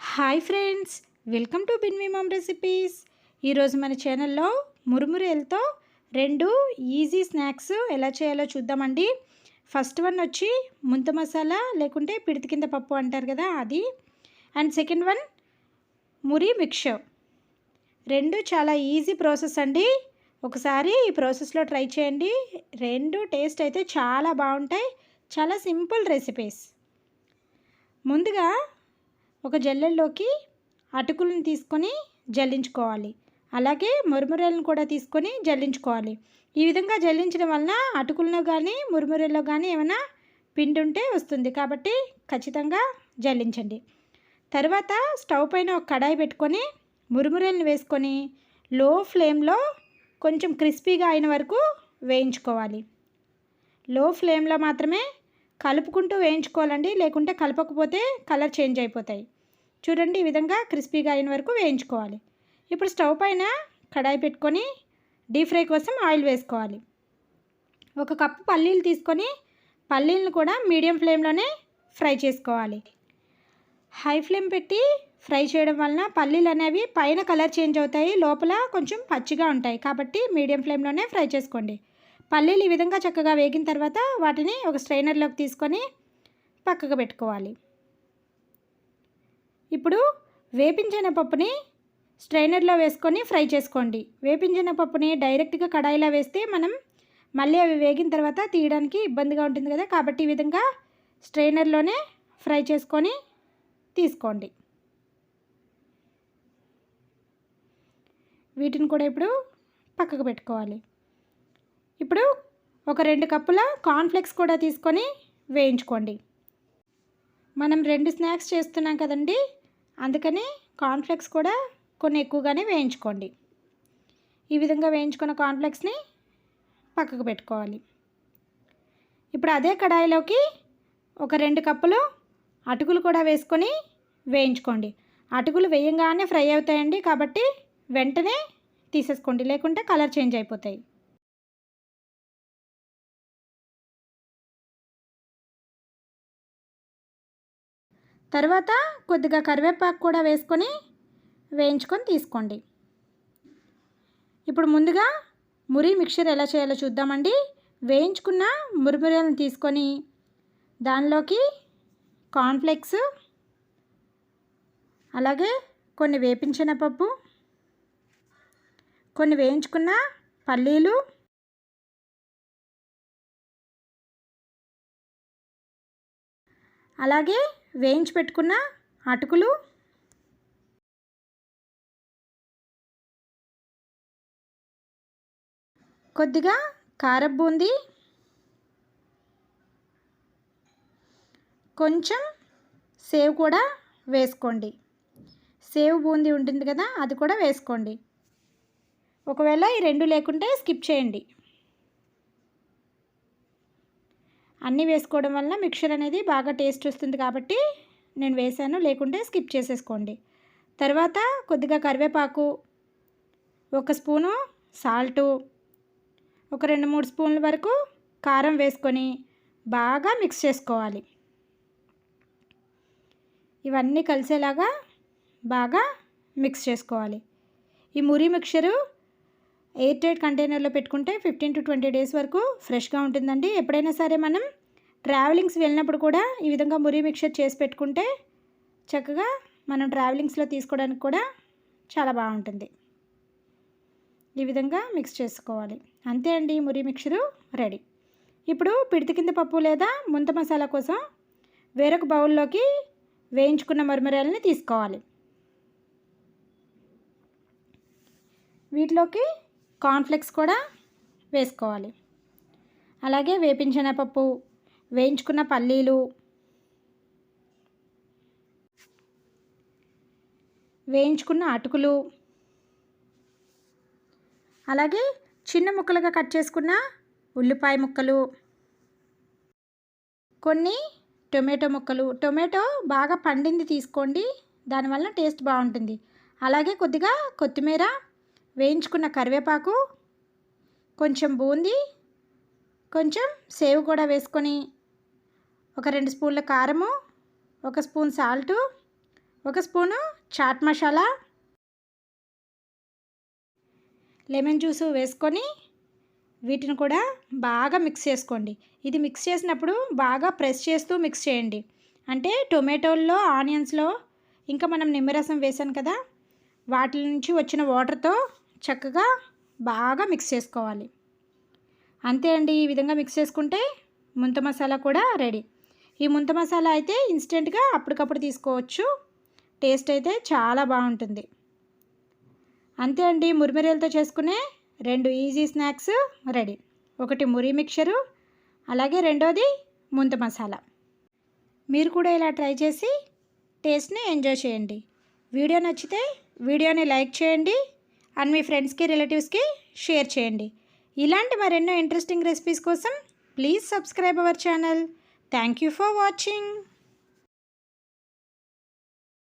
Hi friends welcome to బిన్వి mom recipes. ఈరోజు మన ఛానల్లో మురుమురేలతో రెండు ఈజీ స్నాక్స్ ఎలా చేయాలో చూద్దామండి. ఫస్ట్ వన్ వచ్చి ముంత మసాలా లేకుంటే పిడితి కింద పప్పు అంటారు కదా అది. అండ్ సెకండ్ వన్ మురి మిక్చర్. రెండు చాలా ఈజీ ప్రాసెస్ అండి. ఒకసారి ఈ ప్రాసెస్లో ట్రై చేయండి. రెండు టేస్ట్ అయితే చాలా బాగుంటాయి. చాలా సింపుల్ రెసిపీస్. ముందుగా ఒక జల్లెల్లోకి అటుకులను తీసుకొని జల్లించుకోవాలి. అలాగే మురుమురేలను కూడా తీసుకొని జల్లించుకోవాలి. ఈ విధంగా జల్లించడం వలన అటుకులను కానీ మురుమురేలో కానీ ఏమైనా పిండి ఉంటే వస్తుంది. కాబట్టి ఖచ్చితంగా జల్లించండి. తర్వాత స్టవ్ పైన ఒక కడాయి పెట్టుకొని మురుమురేలను వేసుకొని లో ఫ్లేమ్లో కొంచెం క్రిస్పీగా అయిన వరకు వేయించుకోవాలి. లో ఫ్లేమ్లో మాత్రమే కలుపుకుంటూ వేయించుకోవాలండి. లేకుంటే కలపకపోతే కలర్ చేంజ్ అయిపోతాయి. చూడండి ఈ విధంగా క్రిస్పీగా అయిన వరకు వేయించుకోవాలి. ఇప్పుడు స్టవ్ పైన కడాయి పెట్టుకొని డీప్ ఫ్రై కోసం ఆయిల్ వేసుకోవాలి. ఒక కప్పు పల్లీలు తీసుకొని పల్లీలను కూడా మీడియం ఫ్లేమ్లోనే ఫ్రై చేసుకోవాలి. హై ఫ్లేమ్ పెట్టి ఫ్రై చేయడం వలన పల్లీలు అనేవి పైన కలర్ చేంజ్ అవుతాయి లోపల కొంచెం పచ్చిగా ఉంటాయి. కాబట్టి మీడియం ఫ్లేమ్లోనే ఫ్రై చేసుకోండి. పల్లీలు ఈ విధంగా చక్కగా వేగిన తర్వాత వాటిని ఒక స్ట్రైనర్లోకి తీసుకొని పక్కకు పెట్టుకోవాలి. ఇప్పుడు వేపించిన పప్పుని స్ట్రైనర్లో వేసుకొని ఫ్రై చేసుకోండి. వేపించిన పప్పుని డైరెక్ట్గా కడాయిలో వేస్తే మనం మళ్ళీ అవి వేగిన తర్వాత తీయడానికి ఇబ్బందిగా ఉంటుంది కదా. కాబట్టి ఈ విధంగా స్ట్రైనర్లోనే ఫ్రై చేసుకొని తీసుకోండి. వీటిని కూడా ఇప్పుడు పక్కకు పెట్టుకోవాలి. ఇప్పుడు ఒక రెండు కప్పుల కార్న్ఫ్లెక్స్ కూడా తీసుకొని వేయించుకోండి. మనం రెండు స్నాక్స్ చేస్తున్నాం కదండీ. అందుకని కార్న్ఫ్లెక్స్ కూడా కొన్ని ఎక్కువగానే వేయించుకోండి. ఈ విధంగా వేయించుకున్న కార్న్ఫ్లెక్స్ని పక్కకు పెట్టుకోవాలి. ఇప్పుడు అదే కడాయిలోకి ఒక రెండు కప్పులు అటుకులు కూడా వేసుకొని వేయించుకోండి. అటుకులు వేయంగానే ఫ్రై అవుతాయండి కాబట్టి వెంటనే తీసేసుకోండి. లేకుంటే కలర్ చేంజ్ అయిపోతాయి. తర్వాత కొద్దిగా కరివేపాకు కూడా వేసుకొని వేయించుకొని తీసుకోండి. ఇప్పుడు ముందుగా మురి మిక్చర్ ఎలా చేయాలో చూద్దామండి. వేయించుకున్న మురిమురలను తీసుకొని దానిలోకి కార్న్ఫ్లెక్స్ అలాగే కొన్ని వేపించిన పప్పు కొన్ని వేయించుకున్న పల్లీలు అలాగే వేయించి పెట్టుకున్న అటుకులు. కొద్దిగా కారం బూందీ. కొంచెం సేవ్ కూడా వేసుకోండి. సేవ్ బూందీ ఉంటుంది కదా అది కూడా వేసుకోండి. ఒకవేళ ఈ రెండు లేకుంటే స్కిప్ చేయండి. అన్నీ వేసుకోవడం వల్ల మిక్చర్ అనేది బాగా టేస్ట్ వస్తుంది కాబట్టి నేను వేసాను. లేకుంటే స్కిప్ చేసేసుకోండి. తర్వాత కొద్దిగా కరివేపాకు ఒక స్పూను సాల్టు ఒక రెండు మూడు స్పూన్ల వరకు కారం వేసుకొని బాగా మిక్స్ చేసుకోవాలి. ఇవన్నీ కలిసేలాగా బాగా మిక్స్ చేసుకోవాలి. ఈ మురి మిక్చరు ఎయిర్ టైట్ కంటైనర్లో పెట్టుకుంటే ఫిఫ్టీన్ టు ట్వంటీ డేస్ వరకు ఫ్రెష్గా ఉంటుందండి. ఎప్పుడైనా సరే మనం ట్రావెలింగ్స్ వెళ్ళినప్పుడు కూడా ఈ విధంగా మురి మిక్చర్ చేసి పెట్టుకుంటే చక్కగా మనం ట్రావెలింగ్స్లో తీసుకోవడానికి కూడా చాలా బాగుంటుంది. ఈ విధంగా మిక్స్ చేసుకోవాలి. అంతే అండి మురి మిక్చరు రెడీ. ఇప్పుడు పిడితి కింద పప్పు లేదా ముంత మసాలా కోసం వేరొక బౌల్లోకి వేయించుకున్న మరమరాలని తీసుకోవాలి. వీటిలోకి కాన్ఫ్లెక్స్ కూడా వేసుకోవాలి. అలాగే వేపించిన పప్పు వేయించుకున్న పల్లీలు వేయించుకున్న అటుకులు అలాగే చిన్న ముక్కలుగా కట్ చేసుకున్న ఉల్లిపాయ ముక్కలు కొన్ని టొమాటో ముక్కలు. టొమాటో బాగా పండింది తీసుకోండి దానివల్ల టేస్ట్ బాగుంటుంది. అలాగే కొద్దిగా కొత్తిమీర వేయించుకున్న కరివేపాకు కొంచెం బూందీ కొంచెం సేవ్ కూడా వేసుకొని ఒక రెండు స్పూన్ల కారము ఒక స్పూన్ సాల్టు ఒక spoon chaat masala lemon juice వేసుకొని వీటిని కూడా బాగా మిక్స్ చేసుకోండి. ఇది మిక్స్ చేసినప్పుడు బాగా ప్రెస్ చేస్తూ మిక్స్ చేయండి. అంటే టొమాటోల్లో ఆనియన్స్లో ఇంకా మనం నిమ్మరసం వేసాను కదా వాటి నుంచి వచ్చిన వాటర్తో చక్కగా బాగా మిక్స్ చేసుకోవాలి. అంతే అండి ఈ విధంగా మిక్స్ చేసుకుంటే ముంత మసాలా కూడా రెడీ. ఈ ముంత మసాలా అయితే ఇన్స్టెంట్గా అప్పటికప్పుడు తీసుకోవచ్చు. టేస్ట్ అయితే చాలా బాగుంటుంది. అంతే అండి మురిమిరేలతో చేసుకునే రెండు ఈజీ స్నాక్స్ రెడీ. ఒకటి మురి మిక్చరు అలాగే రెండోది ముంత మసాలా. మీరు కూడా ఇలా ట్రై చేసి టేస్ట్ని ఎంజాయ్ చేయండి. వీడియో నచ్చితే వీడియోని లైక్ చేయండి. అండ్ మీ ఫ్రెండ్స్కి రిలేటివ్స్కి షేర్ చేయండి. ఇలాంటి మరెన్నో ఇంట్రెస్టింగ్ రెసిపీస్ కోసం please subscribe our channel. Thank you for watching.